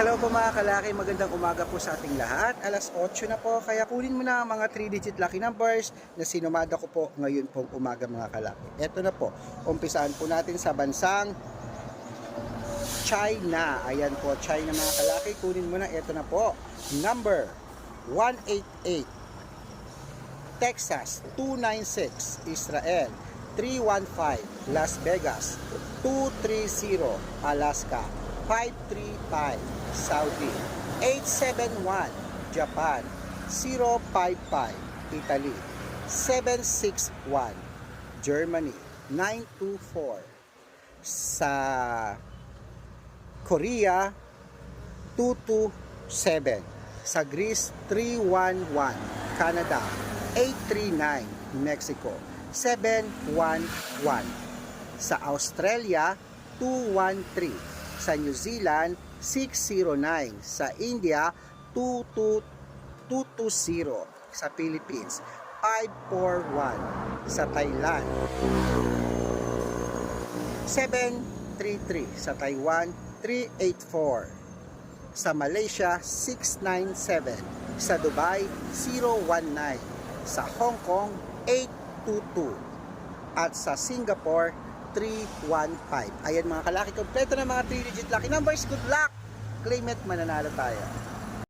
Hello po mga kalaki, magandang umaga po sa ating lahat. Alas 8 na po, kaya kunin mo na ang mga 3-digit lucky numbers na sinumada ko po ngayon pong umaga mga kalaki. Ito na po, umpisaan po natin sa bansang China. Ayan po, China mga kalaki, kunin mo na. Ito na po, number 188. Texas 296, Israel 315, Las Vegas 230, Alaska 535, Saudi 871, Japan 055, Italy 761, Germany 924, sa Korea 227, sa Greece 311, Canada 839, Mexico 711, sa Australia 213, sa New Zealand 609, sa India 22 220, sa Philippines 541, sa Thailand 733, sa Taiwan 384, sa Malaysia 697, sa Dubai 019, sa Hong Kong 822 at sa Singapore 315. Ayan mga kalaki, kompleto na mga 3 digit lucky numbers. Good luck! Claim it, mananalo tayo.